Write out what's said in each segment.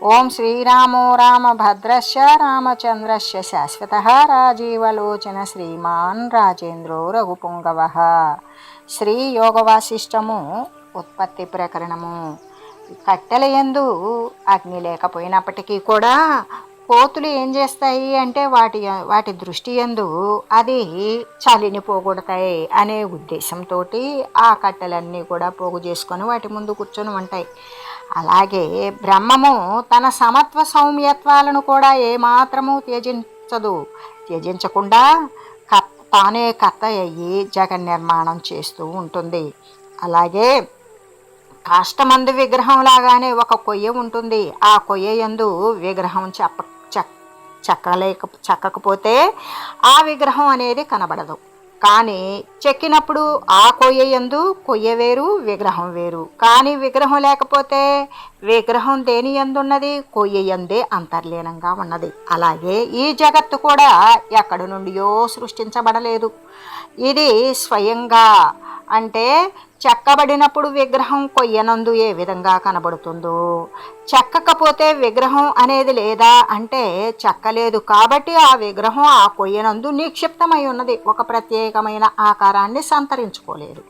ఓం శ్రీరామో రామభద్రశ్చ రామచంద్రశ్చ శాశ్వత రాజీవలోచన శ్రీమాన్ రాజేంద్రో రఘుపుంగవ. శ్రీ యోగవాసిష్టము ఉత్పత్తి ప్రకరణము. కట్టెల ఎందు అగ్ని లేకపోయినప్పటికీ కూడా కోతులు ఏం చేస్తాయి అంటే వాటి వాటి దృష్టి ఎందు అది చలిని పోగొడతాయి అనే ఉద్దేశంతో ఆ కట్టెలన్నీ కూడా పోగు చేసుకొని వాటి ముందు కూర్చొని ఉంటాయి. అలాగే బ్రహ్మము తన సమత్వ సౌమ్యత్వాలను కూడా ఏమాత్రము త్యజించదు. త్యజించకుండా తానే కర్త అయ్యి జగన్ నిర్మాణం చేస్తూ ఉంటుంది. అలాగే కాష్టమందు విగ్రహం లాగానే ఒక కొయ్య ఉంటుంది. ఆ కొయ్య ఎందు విగ్రహం చెప్ప చెక్కలేక చెక్కకపోతే ఆ విగ్రహం అనేది కనబడదు. కానీ చెక్కినప్పుడు ఆ కొయ్య ఎందు కొయ్య వేరు విగ్రహం వేరు. కానీ విగ్రహం లేకపోతే విగ్రహం దేని ఎందున్నది కొయ్య ఎందే అంతర్లీనంగా ఉన్నది. అలాగే ఈ జగత్తు కూడా ఎక్కడి నుండియో సృష్టించబడలేదు. ఇది స్వయంగా అంటే చెక్కబడినప్పుడు విగ్రహం కొయ్యనందు ఏ విధంగా కనబడుతుందో. చెక్కకపోతే విగ్రహం అనేది లేదా? అంటే చెక్కలేదు కాబట్టి ఆ విగ్రహం ఆ కొయ్యనందు నిక్షిప్తమై ఉన్నది. ఒక ప్రత్యేకమైన ఆకారాన్ని సంతరించుకోలేదు.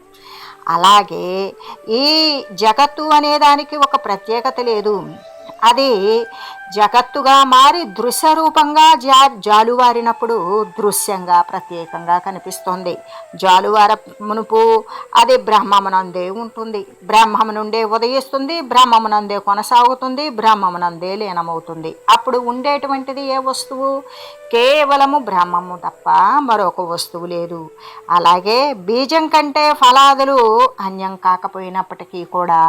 అలాగే ఈ జగత్తు అనే దానికి ఒక ప్రత్యేకత లేదు. అది జగత్తుగా మారి దృశ్య రూపంగా జా జాలువారినప్పుడు దృశ్యంగా ప్రత్యేకంగా కనిపిస్తుంది. జాలువార మునుపు అది బ్రహ్మమునందే ఉంటుంది. బ్రహ్మము నుండే ఉదయిస్తుంది బ్రహ్మమునందే కొనసాగుతుంది బ్రహ్మమునందే లీనమవుతుంది. అప్పుడు ఉండేటువంటిది ఏ వస్తువు? కేవలము బ్రహ్మము తప్ప మరొక వస్తువు లేదు. అలాగే బీజం కంటే ఫలాదులు అన్యం కాకపోయినప్పటికీ కూడా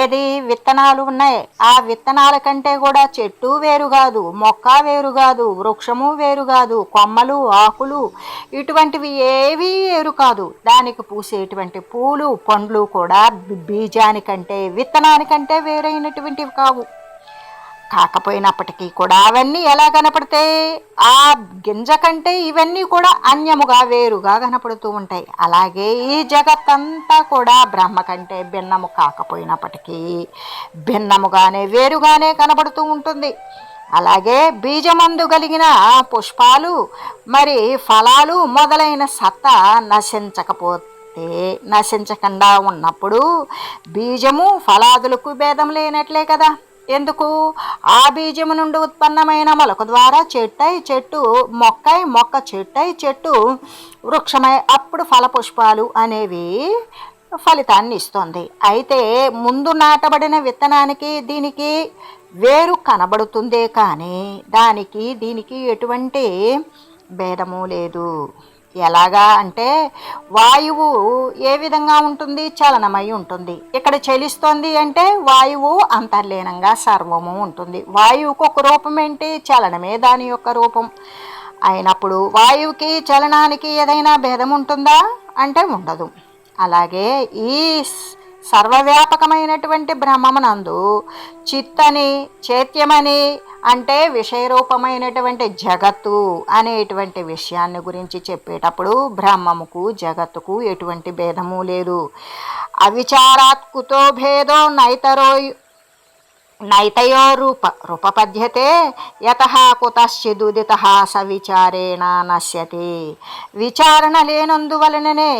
ఏది విత్తనాలు ఉన్నాయి? ఆ విత్తనాల కంటే కూడా చెట్టు వేరు కాదు మొక్క వేరు కాదు వృక్షము వేరు కాదు కొమ్మలు ఆకులు ఇటువంటివి ఏవీ వేరు కాదు. దానికి పూసేటువంటి పూలు పండ్లు కూడా బీజానికంటే విత్తనానికంటే వేరైనటువంటివి కావు. కాకపోయినప్పటికీ కూడా అవన్నీ ఎలా కనపడతాయి ఆ గింజ కంటే ఇవన్నీ కూడా అన్యముగా వేరుగా కనపడుతూ ఉంటాయి. అలాగే ఈ జగత్తంతా కూడా బ్రహ్మ కంటే భిన్నము కాకపోయినప్పటికీ భిన్నముగానే వేరుగానే కనబడుతూ ఉంటుంది. అలాగే బీజమందు కలిగిన పుష్పాలు మరి ఫలాలు మొదలైన సత్తా నశించకపోతే నశించకుండా ఉన్నప్పుడు బీజము ఫలాదులకు భేదం లేనట్లే కదా. ఎందుకు? ఆ బీజము నుండి ఉత్పన్నమైన మొలక ద్వారా చెట్టై చెట్టు మొక్కై మొక్క చెట్టై చెట్టు వృక్షమై అప్పుడు ఫలపుష్పాలు అనేవి ఫలితాన్ని ఇస్తుంది. అయితే ముందు నాటబడిన విత్తనానికి దీనికి వేరు కనబడుతుందే కానీ దానికి దీనికి ఎటువంటి భేదము లేదు. ఎలాగా అంటే వాయువు ఏ విధంగా ఉంటుంది? చలనమై ఉంటుంది. ఇక్కడ చలిస్తోంది అంటే వాయువు అంతర్లీనంగా సర్వము ఉంటుంది. వాయువుకు ఒక రూపం ఏంటి? చలనమే దాని యొక్క రూపం. అయినప్పుడు వాయువుకి చలనానికి ఏదైనా భేదం ఉంటుందా? అంటే ఉండదు. అలాగే ఈ సర్వవ్యాపకమైనటువంటి బ్రహ్మమునందు చిత్తని చైత్యమని అంటే విషయరూపమైనటువంటి జగత్తు అనేటువంటి విషయాన్ని గురించి చెప్పేటప్పుడు బ్రహ్మముకు జగత్తుకు ఎటువంటి భేదము లేదు. అవిచారాత్కుతో భేదో నైతరో నైతయో రూప రూపపద్యతే యత కుతశ్చిదుదిత సవిచారేణ నశ్యతి. విచారణ లేనందువలననే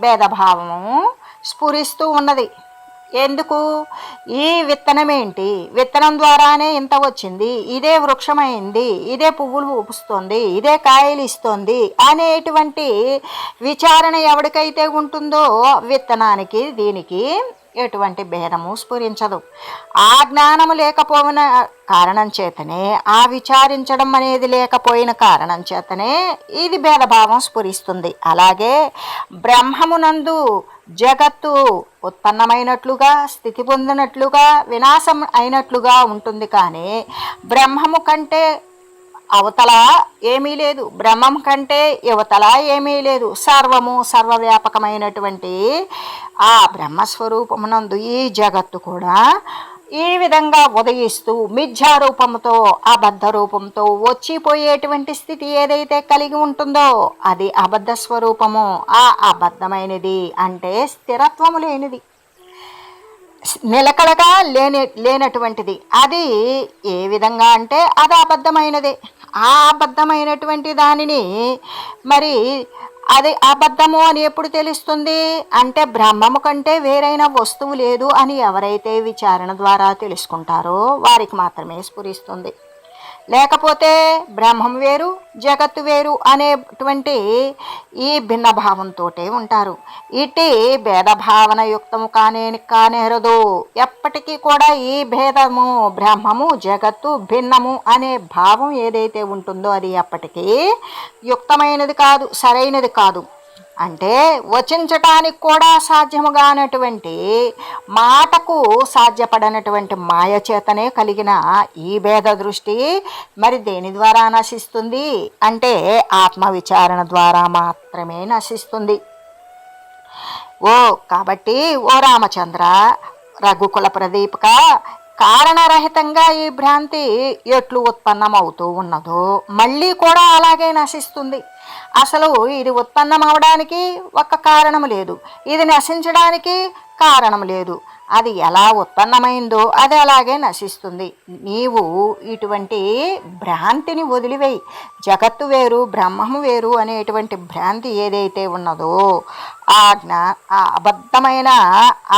భేదభావము స్ఫురిస్తూ ఉన్నది. ఎందుకు? ఈ విత్తనం ఏంటి విత్తనం ద్వారానే ఇంత వచ్చింది. ఇదే వృక్షమైంది. ఇదే పువ్వులు ఊపుస్తుంది ఇదే కాయలు ఇస్తుంది అనేటువంటి విచారణ ఎవరికైతే ఉంటుందో విత్తనానికి దీనికి ఎటువంటి భేదము స్ఫురించదు. ఆ జ్ఞానము లేకపోయిన కారణం చేతనే ఆ విచారించడం అనేది లేకపోయిన కారణం చేతనే ఇది భేదభావం స్ఫురిస్తుంది. అలాగే బ్రహ్మమునందు జగత్తు ఉత్పన్నమైనట్లుగా స్థితి పొందినట్లుగా వినాశం అయినట్లుగా ఉంటుంది కానీ బ్రహ్మము కంటే అవతల ఏమీ లేదు. బ్రహ్మం కంటే యువతల ఏమీ లేదు. సర్వము సర్వవ్యాపకమైనటువంటి ఆ బ్రహ్మస్వరూపమునందు ఈ జగత్తు కూడా ఈ విధంగా ఉదయిస్తూ మిథ్యారూపంతో అబద్ధ రూపంతో వచ్చిపోయేటువంటి స్థితి ఏదైతే కలిగి ఉంటుందో అది అబద్ధ స్వరూపము ఆ అబద్ధమైనది అంటే స్థిరత్వము లేనిది. నిలకడగా లేని లేనటువంటిది. అది ఏ విధంగా అంటే అది అబద్ధమైనదే. ఆ అబద్ధమైనటువంటి దానిని మరి అది అబద్ధము అని ఎప్పుడు తెలుస్తుంది? అంటే బ్రహ్మము కంటే వేరైన వస్తువు లేదు అని ఎవరైతే విచారణ ద్వారా తెలుసుకుంటారో వారికి మాత్రమే స్ఫురిస్తుంది. లేకపోతే బ్రహ్మం వేరు జగత్తు వేరు అనేటువంటి ఈ భిన్న భావంతో ఉంటారు. ఇటు భేదభావన యుక్తము కానే కానేరదు. ఎప్పటికీ కూడా ఈ భేదము బ్రహ్మము జగత్తు భిన్నము అనే భావం ఏదైతే ఉంటుందో అది ఎప్పటికీ యుక్తమైనది కాదు సరైనది కాదు. అంటే వచించటానికి కూడా సాధ్యముగానటువంటి మాటకు సాధ్యపడనటువంటి మాయ చేతనే కలిగిన ఈ భేద దృష్టి మరి దేని ద్వారా నశిస్తుంది? అంటే ఆత్మవిచారణ ద్వారా మాత్రమే నశిస్తుంది. ఓ కాబట్టి ఓ రామచంద్ర రఘుకుల ప్రదీపక కారణరహితంగా ఈ భ్రాంతి ఎట్లు ఉత్పన్నమవుతూ ఉన్నదో మళ్ళీ కూడా అలాగే నశిస్తుంది. అసలు ఇది ఉత్పన్నం అవడానికి ఒక కారణం లేదు. ఇది నశించడానికి కారణం లేదు. అది ఎలా ఉత్పన్నమైందో అది అలాగే నశిస్తుంది. నీవు ఇటువంటి భ్రాంతిని వదిలివేయి. జగత్తు వేరు బ్రహ్మము వేరు అనేటువంటి భ్రాంతి ఏదైతే ఉన్నదో ఆ జ్ఞా ఆ అబద్ధమైన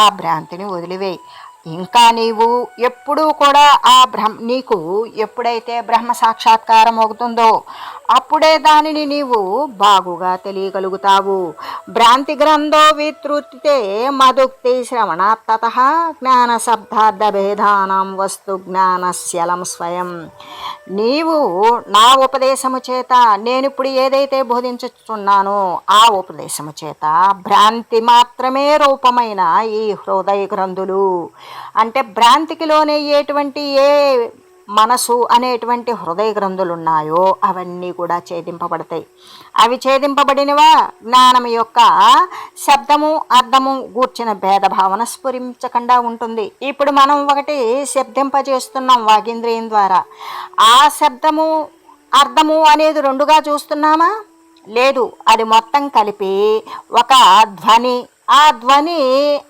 ఆ భ్రాంతిని వదిలివేయి. ఇంకా నీవు ఎప్పుడూ కూడా ఆ బ్రహ్మ నీకు ఎప్పుడైతే బ్రహ్మ సాక్షాత్కారం అవుతుందో అప్పుడే దానిని నీవు బాగుగా తెలియగలుగుతావు. భ్రాంతి గ్రంథో వితృత్తితే మధుక్తి శ్రవణ శ్రవణాత్తత జ్ఞాన శబ్దార్థ భేదానం వస్తు జ్ఞానశలం స్వయం. నీవు నా ఉపదేశము చేత నేను ఇప్పుడు ఏదైతే బోధించుతున్నానో ఆ ఉపదేశము చేత భ్రాంతి మాత్రమే రూపమైన ఈ హృదయ గ్రంథులు. అంటే భ్రాంతికి లోనయ్యేటువంటి ఏ మనసు అనేటువంటి హృదయ గ్రంథులు ఉన్నాయో అవన్నీ కూడా ఛేదింపబడతాయి. అవి ఛేదింపబడినవా? జ్ఞానం యొక్క శబ్దము అర్థము గూర్చిన భేదభావన స్ఫురించకుండా ఉంటుంది. ఇప్పుడు మనం ఒకటి శబ్దింపజేస్తున్నాం వాగేంద్రియం ద్వారా. ఆ శబ్దము అర్థము అనేది రెండుగా చూస్తున్నామా? లేదు. అది మొత్తం కలిపి ఒక ధ్వని. ఆ ధ్వని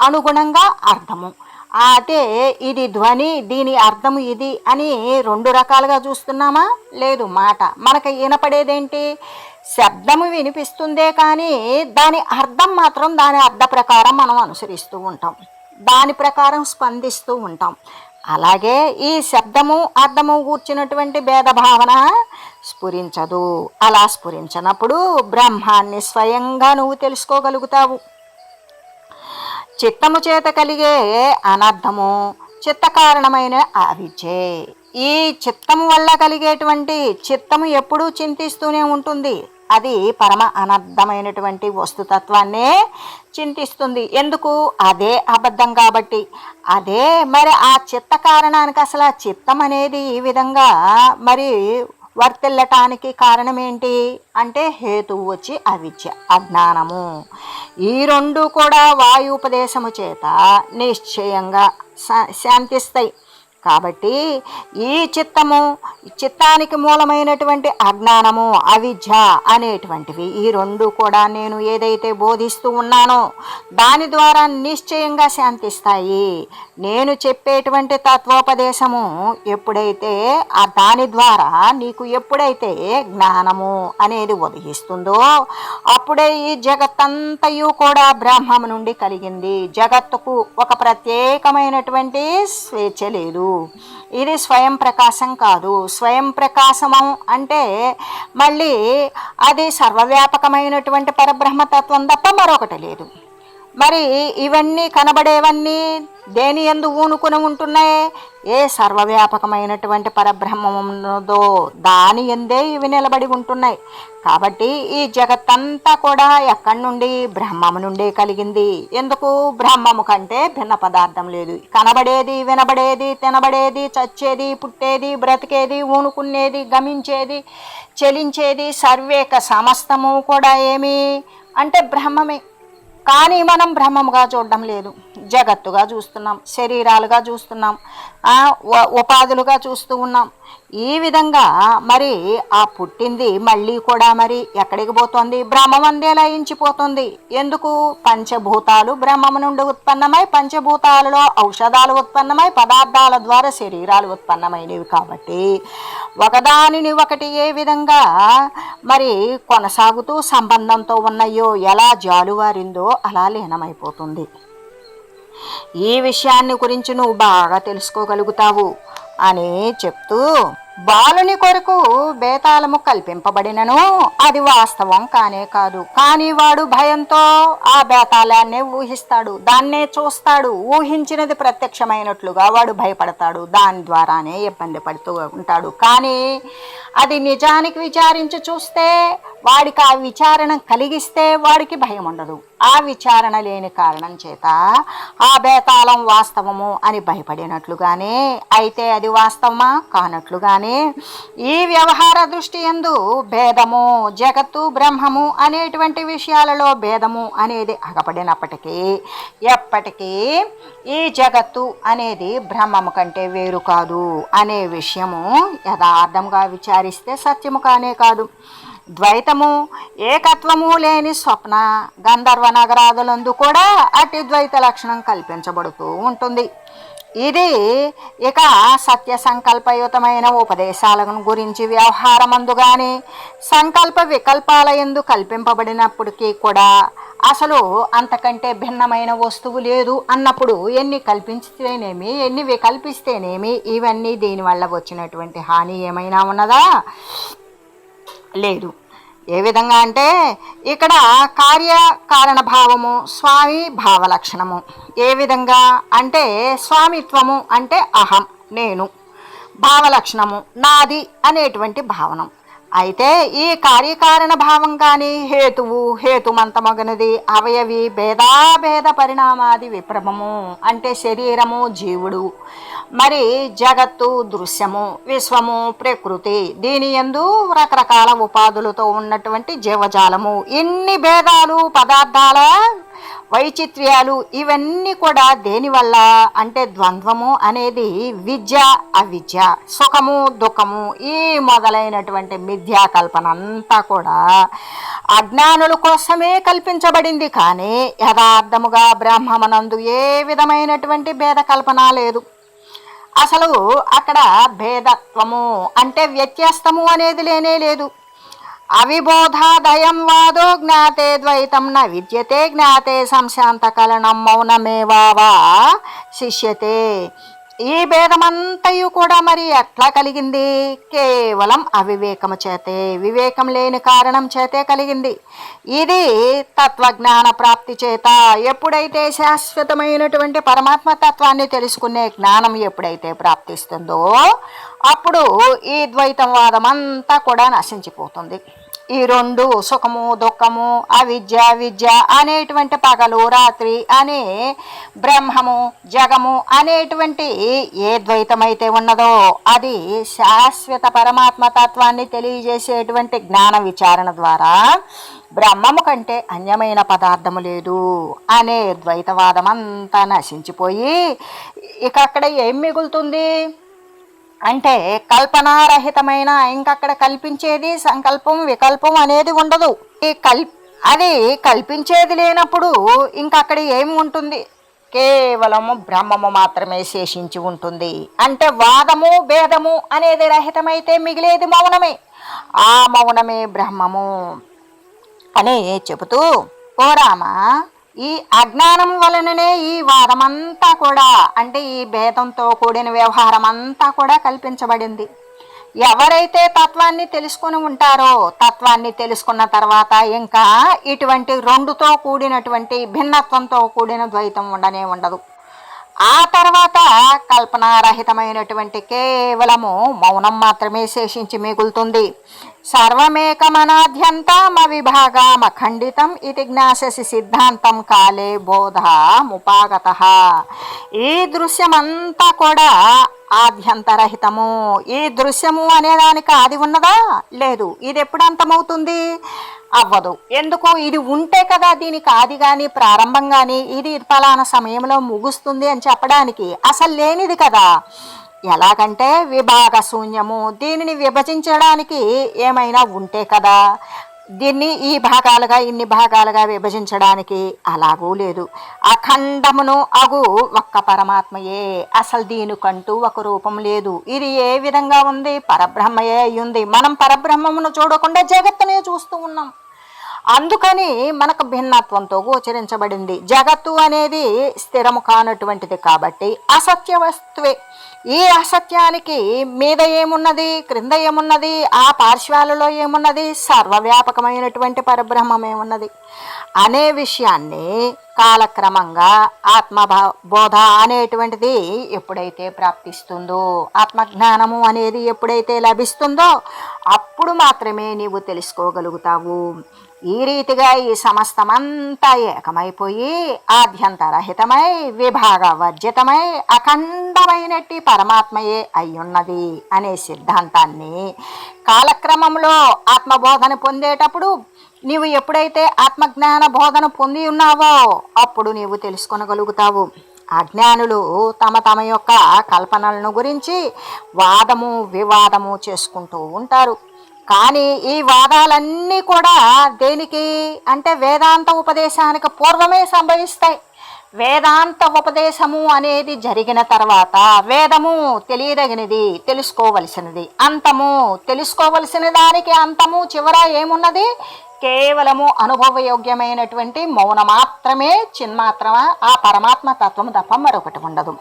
అనుగుణంగా అర్థము. అదే ఇది ధ్వని దీని అర్థము ఇది అని రెండు రకాలుగా చూస్తున్నామా? లేదు మాట. మనకు వినపడేదేంటి? శబ్దము వినిపిస్తుందే కానీ దాని అర్థం మాత్రం దాని అర్థ ప్రకారం మనం అనుసరిస్తూ ఉంటాం. దాని ప్రకారం స్పందిస్తూ ఉంటాం. అలాగే ఈ శబ్దము అర్థము కూర్చున్నటువంటి భేదభావన స్ఫురించదు. అలా స్ఫురించినప్పుడు బ్రహ్మాన్ని స్వయంగా నువ్వు తెలుసుకోగలుగుతావు. చిత్తము చేత కలిగే అనర్థము చిత్త కారణమైన అవిద్యే. ఈ చిత్తము వల్ల కలిగేటువంటి చిత్తము ఎప్పుడూ చింతిస్తూనే ఉంటుంది. అది పరమ అనర్థమైనటువంటి వస్తుతత్వాన్నే చింతిస్తుంది. ఎందుకు? అదే అబద్ధం కాబట్టి. అదే మరి ఆ చిత్త కారణానికి అసలు ఆ చిత్తం అనేది ఈ విధంగా మరి వర్తిల్లటానికి కారణం ఏంటి అంటే హేతువు వచ్చి అవిద్య అజ్ఞానము. ఈ రెండు కూడా వాయుపదేశము చేత నిశ్చయంగా శా- శాంతిస్తాయి కాబట్టి ఈ చిత్తము చిత్తానికి మూలమైనటువంటి అజ్ఞానము అవిద్య అనేటువంటివి ఈ రెండు కూడా నేను ఏదైతే బోధిస్తూ ఉన్నానో దాని ద్వారా నిశ్చయంగా శాంతిస్తాయి. నేను చెప్పేటువంటి తత్వోపదేశము ఎప్పుడైతే ఆ దాని ద్వారా నీకు ఎప్పుడైతే జ్ఞానము అనేది ఉదయిస్తుందో అప్పుడే ఈ జగత్తంతయు కూడా బ్రహ్మము నుండి కలిగింది. జగత్తుకు ఒక ప్రత్యేకమైనటువంటి స్వేచ్ఛ లేదు. ఇది స్వయం ప్రకాశం కాదు. స్వయం ప్రకాశము అంటే మళ్ళీ అది సర్వవ్యాపకమైనటువంటి పరబ్రహ్మతత్వం తప్ప మరొకటి లేదు. మరి ఇవన్నీ కనబడేవన్నీ దేని ఎందు ఊనుకుని ఉంటున్నాయి? ఏ సర్వవ్యాపకమైనటువంటి పరబ్రహ్మం దాని ఎందే ఇవి నిలబడి ఉంటున్నాయి. కాబట్టి ఈ జగత్తంతా కూడా ఎక్కడి నుండి? బ్రహ్మము నుండి కలిగింది. ఎందుకు? బ్రహ్మము కంటే భిన్న పదార్థం లేదు. కనబడేది వినబడేది తినబడేది చచ్చేది పుట్టేది బ్రతికేది ఊనుకునేది గమించేది చెలించేది సర్వేక సమస్తము కూడా ఏమి? అంటే బ్రహ్మమే. కానీ మనం బ్రహ్మముగా చూడడం లేదు. జగత్తుగా చూస్తున్నాం శరీరాలుగా చూస్తున్నాం ఉపాధులుగా చూస్తూ ఉన్నాం. ఈ విధంగా మరి ఆ పుట్టింది మళ్ళీ కూడా మరి ఎక్కడికి పోతుంది? బ్రహ్మమందే లయించిపోతుంది. ఎందుకు? పంచభూతాలు బ్రహ్మము నుండి ఉత్పన్నమై పంచభూతాలలో ఔషధాలు ఉత్పన్నమై పదార్థాల ద్వారా శరీరాలు ఉత్పన్నమైనవి కాబట్టి ఒకదానిని ఒకటి ఏ విధంగా మరి కొనసాగుతూ సంబంధంతో ఉన్నాయో ఎలా జాలువారిందో అలా లీనమైపోతుంది. ఈ విషయాన్ని గురించి నువ్వు బాగా తెలుసుకోగలుగుతావు అని చెప్తూ బాలుని కొరకు బేతాళము కల్పింపబడినను. అది వాస్తవం కానే కాదు. కానీ వాడు భయంతో ఆ బేతాళాన్నే ఊహిస్తాడు. దాన్నే చూస్తాడు. ఊహించినది ప్రత్యక్షమైనట్లుగా వాడు భయపడతాడు. దాని ద్వారానే ఇబ్బంది పడుతూ ఉంటాడు. కానీ అది నిజానికి విచారించి చూస్తే వాడికి ఆ విచారణ కలిగిస్తే వాడికి భయం ఉండదు. ఆ విచారణ లేని కారణం చేత ఆ బేతాళం వాస్తవము అని భయపడినట్లుగానే అయితే అది వాస్తవమా? కానట్లుగానే ఈ వ్యవహార దృష్టి ఎందు భేదము జగత్తు బ్రహ్మము అనేటువంటి విషయాలలో భేదము అనేది అగపడినప్పటికీ ఎప్పటికీ ఈ జగత్తు అనేది బ్రహ్మము కంటే వేరు కాదు అనే విషయము యథార్థంగా విచారిస్తే సత్యము కానే కాదు. ద్వైతము ఏకత్వము లేని స్వప్న గంధర్వ నగరాదులందు కూడా అతి ద్వైత లక్షణం కల్పించబడుతూ ఉంటుంది. ఇది ఇక సత్య సంకల్పయుతమైన ఉపదేశాలను గురించి వ్యవహారమందు కానీ సంకల్ప వికల్పాల ఎందు కల్పింపబడినప్పటికీ కూడా అసలు అంతకంటే భిన్నమైన వస్తువు లేదు అన్నప్పుడు ఎన్ని కల్పించితేనేమి ఎన్ని వికల్పిస్తేనేమి ఇవన్నీ దీనివల్ల వచ్చినటువంటి హాని ఏమైనా ఉన్నదా? లేదు. ఏ విధంగా అంటే ఇక్కడ కార్యకారణ భావము స్వామి భావలక్షణము. ఏ విధంగా అంటే స్వామిత్వము అంటే అహం నేను. భావలక్షణము నాది అనేటువంటి భావనం. అయితే ఈ కార్యకారణ భావం కానీ హేతువు హేతుమంతమగనది అవయవి భేదాభేద పరిణామాది విప్రమము అంటే శరీరము జీవుడు. మరి జగత్తు దృశ్యము విశ్వము ప్రకృతి దీని ఎందు రకరకాల ఉపాధులతో ఉన్నటువంటి జీవజాలము. ఇన్ని భేదాలు పదార్థాల వైచిత్ర్యాలు ఇవన్నీ కూడా దేనివల్ల అంటే ద్వంద్వము అనేది విద్య అవిద్య సుఖము దుఃఖము ఈ మొదలైనటువంటి మిథ్యా కల్పన అంతా కూడా అజ్ఞానుల కోసమే కల్పించబడింది. కానీ యథార్థముగా బ్రహ్మమనందు ఏ విధమైనటువంటి భేద కల్పన లేదు. అసలు అక్కడ భేదత్వము అంటే వ్యత్యాస్తము అనేది లేనే లేదు. అవిబోధాదయం వాదో జ్ఞాతే ద్వైతం న విద్యతే జ్ఞాతే సంశాంతకలనం మౌనమేవా శిష్యతే. ఈ భేదమంతయు కూడా మరి ఎట్లా కలిగింది? కేవలం అవివేకము చేతే వివేకం లేని కారణం చేతే కలిగింది. ఇది తత్వజ్ఞాన ప్రాప్తి చేత ఎప్పుడైతే శాశ్వతమైనటువంటి పరమాత్మ తత్వాన్ని తెలుసుకునే జ్ఞానం ఎప్పుడైతే ప్రాప్తిస్తుందో అప్పుడు ఈ ద్వైతం వాదం అంతా కూడా నశించిపోతుంది. ఈ రెండు సుఖము దుఃఖము అవిద్య విద్య అనేటువంటి పగలు రాత్రి అనే బ్రహ్మము జగము అనేటువంటి ఏ ద్వైతమైతే ఉన్నదో అది శాశ్వత పరమాత్మ తత్వాన్ని తెలియజేసేటువంటి జ్ఞాన విచారణ ద్వారా బ్రహ్మము కంటే అన్యమైన పదార్థము లేదు అనే ద్వైతవాదం అంతా నశించిపోయి ఇక అక్కడ ఏం మిగులుతుంది? అంటే కల్పనారహితమైన ఇంకక్కడ కల్పించేది సంకల్పం వికల్పం అనేది ఉండదు. ఈ కల్ అది కల్పించేది లేనప్పుడు ఇంకక్కడ ఏమి ఉంటుంది? కేవలము బ్రహ్మము మాత్రమే శేషించి ఉంటుంది. అంటే వాదము భేదము అనేది రహితమైతే మిగిలేది మౌనమే. ఆ మౌనమే బ్రహ్మము. అని చెబుతూ ఓ రామా ఈ అజ్ఞానం వలననే ఈ వాదమంతా కూడా అంటే ఈ భేదంతో కూడిన వ్యవహారం అంతా కూడా కల్పించబడింది. ఎవరైతే తత్వాన్ని తెలుసుకుని ఉంటారో తత్వాన్ని తెలుసుకున్న తర్వాత ఇంకా ఇటువంటి రెండుతో కూడినటువంటి భిన్నత్వంతో కూడిన ద్వైతం ఉండనే ఉండదు. ఆ తర్వాత కల్పనారహితమైనటువంటి కేవలము మౌనం మాత్రమే శేషించి మిగులుతుంది. సర్వమేకమనాద్యంతం అవిభాగమఖండితం ఇది జ్ఞాససి సిద్ధాంతం కాలే బోధ ముపాగత. ఈ దృశ్యమంతా కూడా ఆద్యంతరహితము. ఈ దృశ్యము అనేదానికి ఆది ఉన్నదా? లేదు. ఇది ఎప్పుడు అంతమవుతుంది? అవ్వదు. ఎందుకు? ఇది ఉంటే కదా దీనికి ఆది కానీ ప్రారంభం కానీ ఇది ఫలానా సమయంలో ముగుస్తుంది అని చెప్పడానికి అసలు లేనిది కదా. ఎలాగంటే విభాగ శూన్యము దీనిని విభజించడానికి ఏమైనా ఉంటే కదా. దీన్ని ఈ భాగాలుగా ఇన్ని భాగాలుగా విభజించడానికి అలాగూ లేదు. అఖండమును అగు ఒక్క పరమాత్మయే. అసలు దీనికంటూ ఒక రూపం లేదు. ఇది ఏ విధంగా ఉంది? పరబ్రహ్మయే అయ్యుంది మనం పరబ్రహ్మమును చూడకుండా జగత్తునే చూస్తూ ఉన్నాం. అందుకని మనకు భిన్నత్వంతో గోచరించబడింది. జగత్తు అనేది స్థిరము కానటువంటిది కాబట్టి అసత్య వస్తువే. ఈ అసత్యానికి మీద ఏమున్నది క్రింద ఏమున్నది ఆ పార్శ్వాలలో ఏమున్నది సర్వవ్యాపకమైనటువంటి పరబ్రహ్మం ఏమున్నది? అనే విషయాన్ని కాలక్రమంగా ఆత్మభా బోధ అనేటువంటిది ఎప్పుడైతే ప్రాప్తిస్తుందో ఆత్మజ్ఞానము అనేది ఎప్పుడైతే లభిస్తుందో అప్పుడు మాత్రమే నీవు తెలుసుకోగలుగుతావు. ఈ రీతిగా ఈ సమస్తమంతా ఏకమైపోయి ఆభ్యంతరహితమై విభాగ వర్జితమై అఖండమైనట్టి పరమాత్మయే అయ్యున్నది అనే సిద్ధాంతాన్ని కాలక్రమంలో ఆత్మబోధన పొందేటప్పుడు నీవు ఎప్పుడైతే ఆత్మజ్ఞాన బోధన పొంది ఉన్నావో అప్పుడు నీవు తెలుసుకొనగలుగుతావు. అజ్ఞానులు తమ తమ యొక్క కల్పనలను గురించి వాదము వివాదము చేసుకుంటూ ఉంటారు. కానీ ఈ వాదాలన్నీ కూడా దేనికి? అంటే వేదాంత ఉపదేశానికి పూర్వమే సంభవిస్తాయి. వేదాంత ఉపదేశము అనేది జరిగిన తర్వాత వేదము తెలియదగినది తెలుసుకోవలసినది. అంతము తెలుసుకోవలసిన దానికి అంతము చివర ఏమున్నది? కేవలము అనుభవయోగ్యమైనటువంటి మౌన మాత్రమే చిన్మాత్రమా ఆ పరమాత్మ తత్వం తప్ప మరొకటి ఉండదు.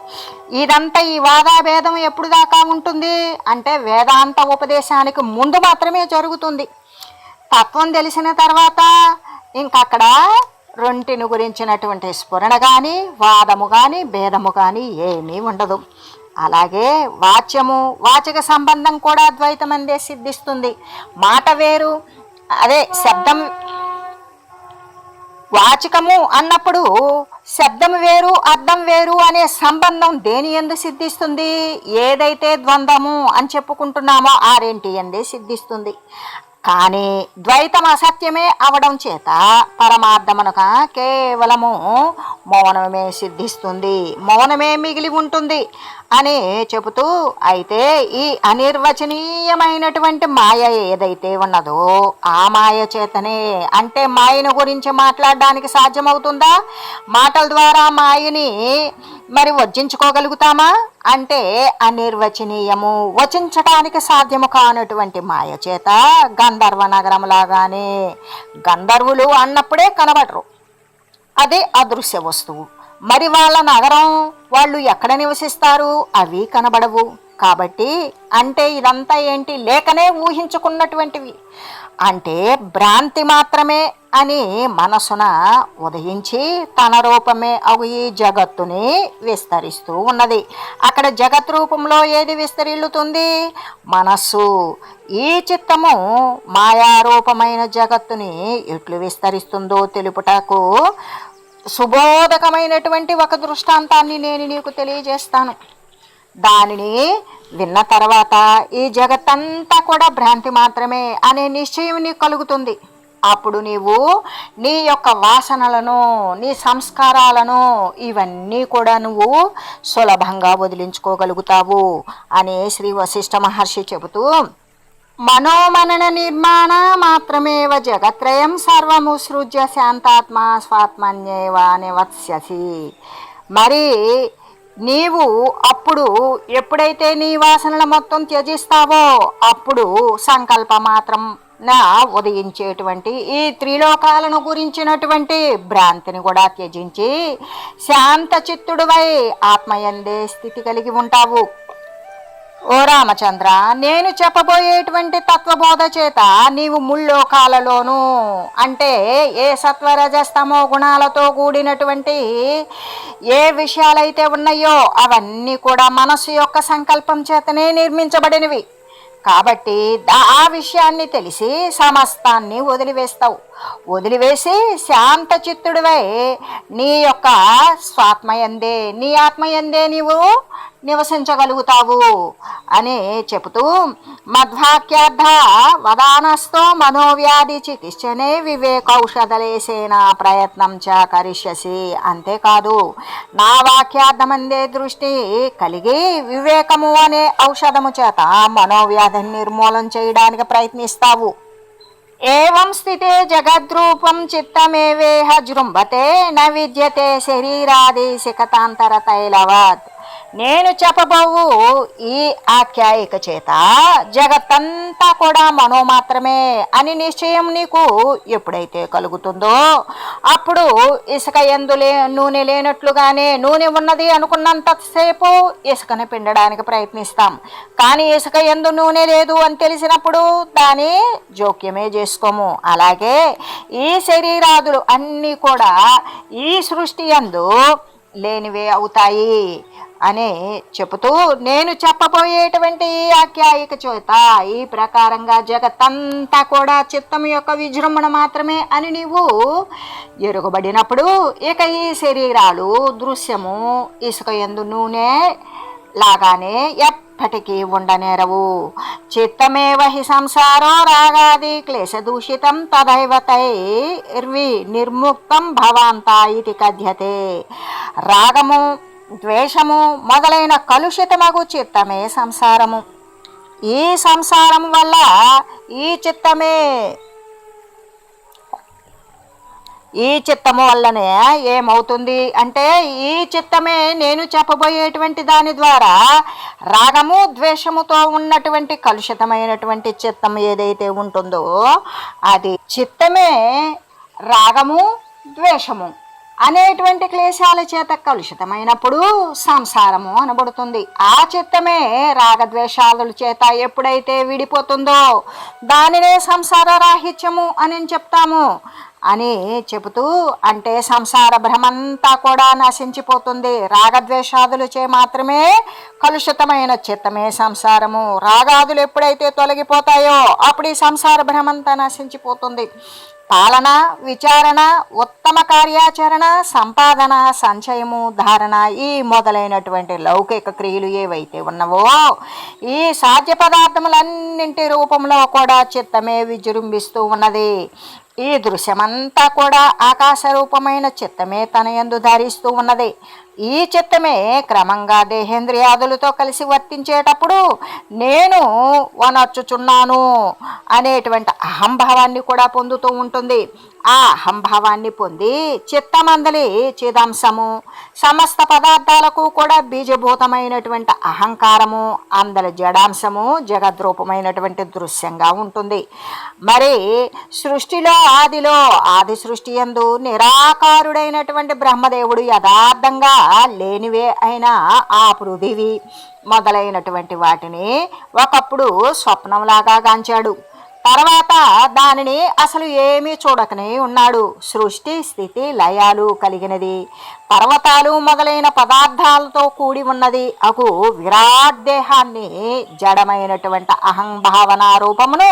ఇదంతా ఈ వాదాభేదం ఎప్పుడు దాకా ఉంటుంది? అంటే వేదాంత ఉపదేశానికి ముందు మాత్రమే జరుగుతుంది. తత్వం తెలిసిన తర్వాత ఇంకక్కడ రొంటిని గురించినటువంటి స్ఫురణ కానీ వాదము కానీ భేదము కానీ ఏమీ ఉండదు. అలాగే వాచ్యము వాచక సంబంధం కూడా ద్వైతమందే సిద్ధిస్తుంది. మాట వేరు అదే శబ్దం వాచకము అన్నప్పుడు శబ్దం వేరు అర్థం వేరు అనే సంబంధం దేని ఎందు సిద్ధిస్తుంది? ఏదైతే ద్వంద్వము అని చెప్పుకుంటున్నామో ఆ రెంటి ఎందే సిద్ధిస్తుంది? కానీ ద్వైతం అసత్యమే అవడం చేత పరమార్థమునక కేవలము మౌనమే సిద్ధిస్తుంది. మౌనమే మిగిలి ఉంటుంది. అని చెబుతూ అయితే ఈ అనిర్వచనీయమైనటువంటి మాయ ఏదైతే ఉన్నదో ఆ మాయ చేతనే అంటే మాయను గురించి మాట్లాడడానికి సాధ్యమవుతుందా? మాటల ద్వారా మాయని మరి వర్జించుకోగలుగుతామా అంటే అనిర్వచనీయము వచించటానికి సాధ్యము కానటువంటి మాయ చేత గంధర్వ నగరంలాగానే గంధర్వులు అన్నప్పుడే కనబడరు. అదే అదృశ్య వస్తువు. మరి వాళ్ళ నగరం వాళ్ళు ఎక్కడ నివసిస్తారు? అవి కనబడవు. కాబట్టి అంటే ఇదంతా ఏంటి? లేకనే ఊహించుకున్నటువంటివి. అంటే భ్రాంతి మాత్రమే అని మనసున ఉదయించి తన రూపమే అవు ఈ జగత్తుని విస్తరిస్తూ ఉన్నది. అక్కడ జగత్ రూపంలో ఏది విస్తరిల్లుతుంది? మనస్సు. ఈ చిత్తము మాయారూపమైన జగత్తుని ఎట్లు విస్తరిస్తుందో తెలుపుటకు సుబోధకమైనటువంటి ఒక దృష్టాంతాన్ని నేను నీకు తెలియజేస్తాను. దానిని విన్న తర్వాత ఈ జగత్తంతా కూడా భ్రాంతి మాత్రమే అనే నిశ్చయం నీకు కలుగుతుంది. అప్పుడు నీవు నీ యొక్క వాసనలను నీ సంస్కారాలను ఇవన్నీ కూడా నువ్వు సులభంగా వదిలించుకోగలుగుతావు. అని శ్రీ వశిష్ఠ మహర్షి చెబుతూ మనోమనన నిర్మాణ మాత్రమేవ జగత్రయం సర్వము సృజ్య శాంతాత్మ స్వాత్మన్యేవ నివత్స్యసి. మరి నీవు అప్పుడు ఎప్పుడైతే నీ వాసనల మొత్తం త్యజిస్తావో అప్పుడు సంకల్ప మాత్రం నా ఉదయించేటువంటి ఈ త్రిలోకాలను గురించినటువంటి భ్రాంతిని కూడా త్యజించి శాంత చిత్తుడువై ఆత్మయందే స్థితి కలిగి ఉంటావు. ఓ రామచంద్ర నేను చెప్పబోయేటువంటి తత్వబోధ చేత నీవు ముల్లోకాలలోను అంటే ఏ సత్వరజస్తమో గుణాలతో కూడినటువంటి ఏ విషయాలైతే ఉన్నాయో అవన్నీ కూడా మనసు యొక్క సంకల్పం చేతనే నిర్మించబడినవి. కాబట్టి ఆ విషయాన్ని తెలిసి సమస్తాన్ని వదిలివేస్తావు. వదిలివేసి శాంత చిత్తుడివై నీ యొక్క స్వాత్మయందే నీ ఆత్మయందే నీవు నివసించగలుగుతావు అని చెబుతూ మధ్వాక్యార్థ వదానస్తో మనోవ్యాధి చికిత్సనే వివేకౌషధలేసేన ప్రయత్నం చ కరిష్యసి. అంతేకాదు నా వాక్యార్థమందే దృష్టి కలిగి వివేకము అనే ఔషధము చేత మనోవ్యాధిని నిర్మూలన చేయడానికి ప్రయత్నిస్తావు. ఏం స్థితే జగద్రూపం చిత్తమేవేహ జృంభతే న విద్యతే శరీరాది శిఖతాంతర తైలవత్. నేను చెప్పబోవు ఈ ఆఖ్యాయిక చేత. జగత్తంతా కూడా మనో మాత్రమే అని నిశ్చయం నీకు ఎప్పుడైతే కలుగుతుందో అప్పుడు ఇసుక ఎందులే నూనె లేనట్లుగానే నూనె ఉన్నది అనుకున్నంతసేపు ఇసుకని పిండడానికి ప్రయత్నిస్తాం. కానీ ఇసుక ఎందు నూనె లేదు అని తెలిసినప్పుడు దాని జోక్యమే చేసుకోము. అలాగే ఈ శరీరాదులు అన్నీ కూడా ఈ సృష్టి ఎందు లేనివే అవుతాయి. అని చెబుతూ నేను చెప్పబోయేటువంటి ఆఖ్యాయిక చేత ఈ ప్రకారంగా జగత్తంతా కూడా చిత్తం యొక్క విజృంభణ మాత్రమే అని నీవు ఎరుగబడినప్పుడు ఇక ఈ శరీరాలు దృశ్యము ఇసుక ఎందు నూనె లాగానే ఎప్పటికీ ఉండనేరవు. చిత్తమేవ హి సంసారో రాగాది క్లేశదూషితం తదైవతై నిర్ముక్తం భవాంత ఇది కథ్యతే. రాగము ద్వేషము మొదలైన కలుషితమగు చిత్తమే సంసారము. ఈ సంసారం వల్ల ఈ చిత్తమే ఈ చిత్తము వల్లనే ఏమవుతుంది అంటే ఈ చిత్తమే నేను చెప్పబోయేటువంటి దాని ద్వారా రాగము ద్వేషముతో ఉన్నటువంటి కలుషితమైనటువంటి చిత్తం ఏదైతే ఉంటుందో అది చిత్తమే రాగము ద్వేషము. అనేటువంటి క్లేశాల చేత కలుషితమైనప్పుడు సంసారము అనబడుతుంది. ఆ చిత్తమే రాగద్వేషాల చేత ఎప్పుడైతే విడిపోతుందో దానినే సంసార రాహిత్యము అని చెప్తాము. అని చెబుతూ అంటే సంసార భ్రమంతా కూడా నశించిపోతుంది. రాగద్వేషాదులచే మాత్రమే కలుషితమైన చిత్తమే సంసారము. రాగాదులు ఎప్పుడైతే తొలగిపోతాయో అప్పుడు ఈ సంసార భ్రమంతా నశించిపోతుంది. పాలన విచారణ ఉత్తమ కార్యాచరణ సంపాదన సంచయము ధారణ ఈ మొదలైనటువంటి లౌకిక క్రియలు ఏవైతే ఉన్నవో ఈ సాధ్య పదార్థములన్నింటి రూపంలో కూడా చిత్తమే విజృంభిస్తూ ఉన్నది. ఈ దృశ్యమంతా కూడా ఆకాశ రూపమైన చిత్తమే తన యందు ధరిస్తూ ఉన్నది. ఈ చిత్తమే క్రమంగా దేహేంద్రియాదులతో కలిసి వర్తించేటప్పుడు నేను వనర్చుచున్నాను అనేటువంటి అహంభావాన్ని కూడా పొందుతూ ఉంటుంది. ఆ అహంభావాన్ని పొంది చిత్తమందలి చిదంశము సమస్త పదార్థాలకు కూడా బీజభూతమైనటువంటి అహంకారము అందరి జడాంశము జగద్రూపమైనటువంటి దృశ్యంగా ఉంటుంది. మరి సృష్టిలో ఆదిలో ఆది సృష్టి యందు నిరాకారుడైనటువంటి బ్రహ్మదేవుడు యథార్థంగా లేనివే అయిన ఆ పృథివి మొదలైనటువంటి వాటిని ఒకప్పుడు స్వప్నంలాగా గాంచాడు. తర్వాత దానిని అసలు ఏమీ చూడకనే ఉన్నాడు. సృష్టి స్థితి లయాలు కలిగినది. పర్వతాలు మొదలైన పదార్థాలతో కూడి ఉన్నది. అగు విరాట్ దేహాన్ని జడమైనటువంటి అహంభావన రూపమును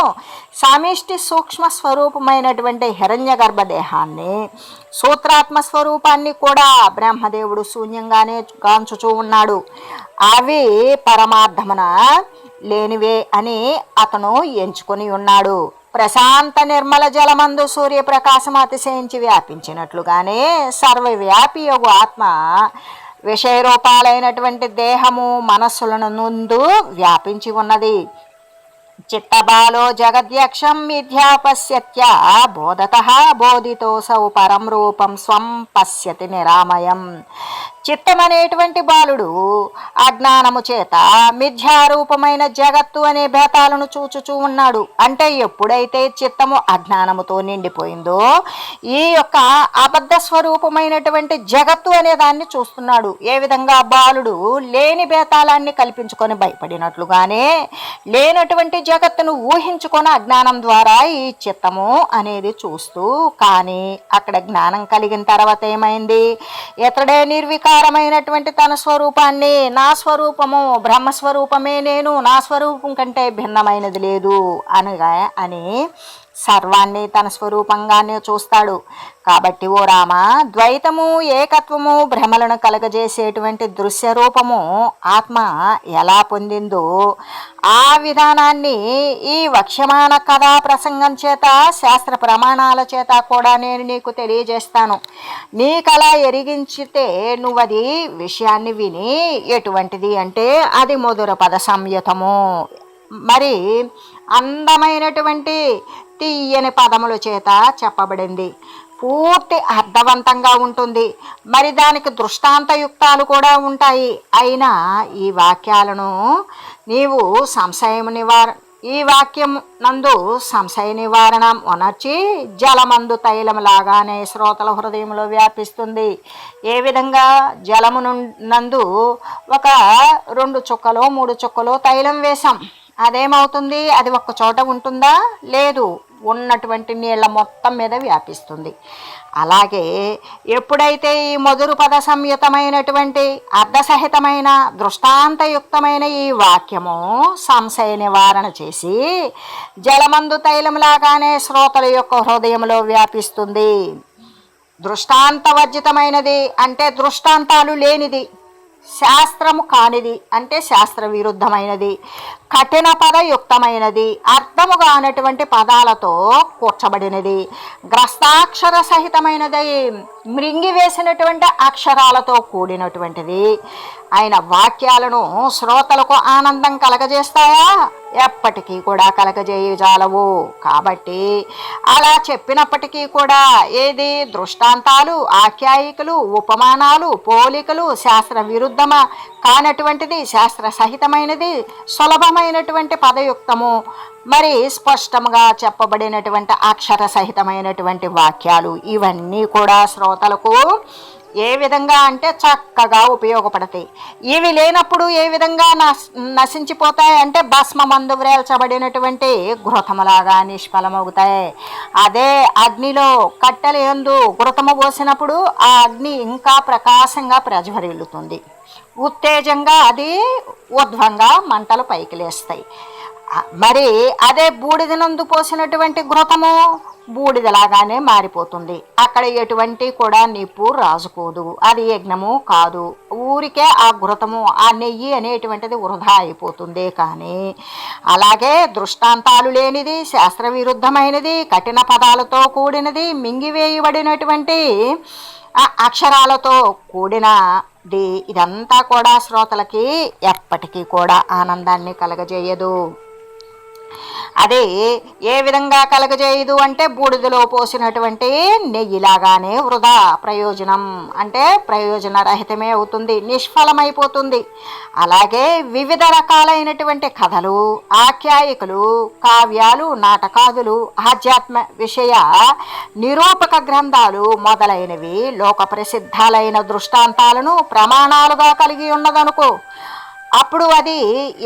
సమిష్టి సూక్ష్మ స్వరూపమైనటువంటి హిరణ్య గర్భదేహాన్ని సూత్రాత్మ స్వరూపాన్ని కూడా బ్రహ్మదేవుడు శూన్యంగానే కాంచుచూ ఉన్నాడు. అవి పరమార్థమున లేనివే అని అతను ఎంచుకొని ఉన్నాడు. ప్రశాంత నిర్మల జలమందు సూర్యప్రకాశం అతిశయించి వ్యాపించినట్లుగానే సర్వవ్యాపి యొక్క ఆత్మ విషయరూపాలైనటువంటి దేహము మనస్సులను నుందు వ్యాపించి ఉన్నది. చిత్తబాలో జగద్యక్షం మిథ్యాపశ్యత్య బోధత బోధితోసౌ పరం రూపం స్వం పశ్యతి నిరామయం. చిత్తం అనేటువంటి బాలుడు అజ్ఞానము చేత మిథ్యారూపమైన జగత్తు అనే భేతాలను చూచుచూ ఉన్నాడు. అంటే ఎప్పుడైతే చిత్తము అజ్ఞానముతో నిండిపోయిందో ఈ యొక్క అబద్ధ స్వరూపమైనటువంటి జగత్తు అనే దాన్ని చూస్తున్నాడు. ఏ విధంగా బాలుడు లేని భేతాలాన్ని కల్పించుకొని భయపడినట్లుగానే లేనటువంటి జగత్తును ఊహించుకొని అజ్ఞానం ద్వారా ఈ చిత్తము అనేది చూస్తూ కానీ అక్కడ జ్ఞానం కలిగిన తర్వాత ఏమైంది? ఇతడే నిర్వికారమైనటువంటి తన స్వరూపాన్ని నా స్వరూపము బ్రహ్మస్వరూపమే నేను నా స్వరూపం కంటే భిన్నమైనది లేదు అనగా అని సర్వాన్ని తన స్వరూపంగానే చూస్తాడు. కాబట్టి ఓ రామ ద్వైతము ఏకత్వము భ్రమలను కలగజేసేటువంటి దృశ్య రూపము ఆత్మ ఎలా పొందిందో ఆ విధానాన్ని ఈ వక్ష్యమాన కథా ప్రసంగం చేత శాస్త్ర ప్రమాణాల చేత కూడా నేను నీకు తెలియజేస్తాను. నీకలా ఎరిగించితే నువ్వది విషయాన్ని విని ఎటువంటిది అంటే అది మధుర పద సంయుతము. మరి అందమైనటువంటి తీయని పదముల చేత చెప్పబడింది. పూర్తి అర్థవంతంగా ఉంటుంది. మరి దానికి దృష్టాంతయుక్తాలు కూడా ఉంటాయి. అయినా ఈ వాక్యాలను నీవు సంశయం నివార ఈ వాక్యం నందు సంశయ నివారణ ఉనర్చి జలమందు తైలం లాగానే శ్రోతల హృదయంలో వ్యాపిస్తుంది. ఏ విధంగా జలము ను- నందు ఒక రెండు చుక్కలో మూడు చుక్కలో తైలం వేశాం. అదేమవుతుంది? అది ఒక్క చోట ఉంటుందా? లేదు. ఉన్నటువంటి నీళ్ళ మొత్తం మీద వ్యాపిస్తుంది. అలాగే ఎప్పుడైతే ఈ మధుర పద సంయుతమైనటువంటి అర్ధసహితమైన దృష్టాంతయుక్తమైన ఈ వాక్యము సంశయ నివారణ చేసి జలమందు తైలంలాగానే శ్రోతల యొక్క హృదయంలో వ్యాపిస్తుంది. దృష్టాంతవర్జితమైనది అంటే దృష్టాంతాలు లేనిది. శాస్త్రము కానిది అంటే శాస్త్ర విరుద్ధమైనది కఠిన పదయుక్తమైనది అర్థము కానటువంటి పదాలతో కూర్చబడినది. గ్రస్తాక్షర సహితమైనది మృంగి వేసినటువంటి అక్షరాలతో కూడినటువంటిది. ఆయన వాక్యాలను శ్రోతలకు ఆనందం కలగజేస్తాయా? ఎప్పటికీ కూడా కలగజేయజాలవు. కాబట్టి అలా చెప్పినప్పటికీ కూడా ఏది దృష్టాంతాలు ఆఖ్యాయికలు ఉపమానాలు పోలికలు శాస్త్ర విరుద్ధమ కానటువంటిది శాస్త్ర సహితమైనది సులభమైనటువంటి పదయుక్తము మరి స్పష్టంగా చెప్పబడినటువంటి అక్షర సహితమైనటువంటి వాక్యాలు ఇవన్నీ కూడా శ్రోతలకు ఏ విధంగా అంటే చక్కగా ఉపయోగపడతాయి. ఇవి లేనప్పుడు ఏ విధంగా నశ నశించిపోతాయి అంటే భస్మ మందు వ్రేల్చబడినటువంటి ఘృతములాగా నిష్ఫలమవుతాయి. అదే అగ్నిలో కట్టెలు ఎందు ఘృతము పోసినప్పుడు ఆ అగ్ని ఇంకా ప్రకాశంగా ప్రజ్వరిల్లుతుంది. ఉత్తేజంగా అది ఊర్ధ్వంగా మంటలు పైకి లేస్తాయి. మరి అదే బూడిదనందు పోసినటువంటి ఘృతము బూడిదలాగానే మారిపోతుంది. అక్కడ ఎటువంటి కూడా నిప్పు రాజుకోదు. అది యజ్ఞము కాదు. ఊరికే ఆ ఘృతము ఆ నెయ్యి అనేటువంటిది వృధా అయిపోతుంది కానీ అలాగే దృష్టాంతాలు లేనిది శాస్త్ర విరుద్ధమైనది కఠిన పదాలతో కూడినది మింగివేయబడినటువంటి అక్షరాలతో కూడిన ఇదంతా కూడా శ్రోతలకి ఎప్పటికీ కూడా ఆనందాన్ని కలగజేయదు. అదే ఏ విధంగా కలగజేయదు అంటే బూడిదలో పోసినటువంటి నెయ్యిలాగానే వృధా ప్రయోజనం. అంటే ప్రయోజన రహితమే అవుతుంది నిష్ఫలమైపోతుంది. అలాగే వివిధ రకాలైనటువంటి కథలు ఆఖ్యాయికలు కావ్యాలు నాటకాదులు ఆధ్యాత్మ విషయ నిరూపక గ్రంథాలు మొదలైనవి లోక ప్రసిద్ధాలైన దృష్టాంతాలను ప్రమాణాలుగా కలిగి ఉన్నదనుకో అప్పుడు అది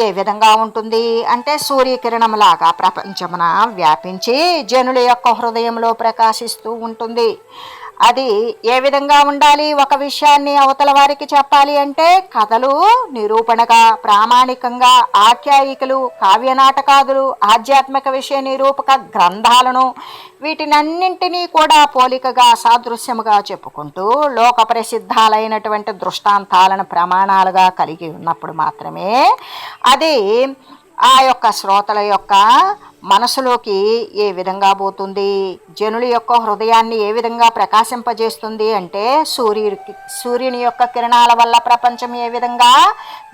ఏ విధంగా ఉంటుంది అంటే సూర్యకిరణంలాగా ప్రపంచమున వ్యాపించి జనుల యొక్క హృదయంలో ప్రకాశిస్తూ ఉంటుంది. అది ఏ విధంగా ఉండాలి? ఒక విషయాన్ని అవతల వారికి చెప్పాలి అంటే కథలు నిరూపణగా ప్రామాణికంగా ఆఖ్యాయికలు కావ్య నాటకాదులు ఆధ్యాత్మిక విషయ నిరూపక గ్రంథాలను వీటినన్నింటినీ కూడా పోలికగా సాదృశ్యముగా చెప్పుకుంటూ లోక ప్రసిద్ధాలైనటువంటి దృష్టాంతాలను ప్రమాణాలుగా కలిగి ఉన్నప్పుడు మాత్రమే అది ఆ యొక్క శ్రోతల యొక్క మనసులోకి ఏ విధంగా పోతుంది? జనుల యొక్క హృదయాన్ని ఏ విధంగా ప్రకాశింపజేస్తుంది అంటే సూర్యుడికి సూర్యుని యొక్క కిరణాల వల్ల ప్రపంచం ఏ విధంగా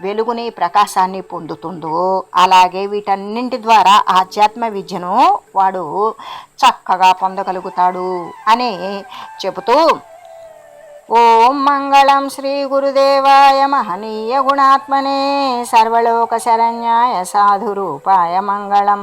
వెలుగుని ప్రకాశాన్ని పొందుతుందో అలాగే వీటన్నింటి ద్వారా ఆధ్యాత్మ విద్యను వాడు చక్కగా పొందగలుగుతాడు అని చెబుతూ ఓం మంగళం శ్రీ గురుదేవాయ మహనీయ గుణాత్మనే సర్వలోక శరణ్యాయ సాధురూపాయ మంగళం.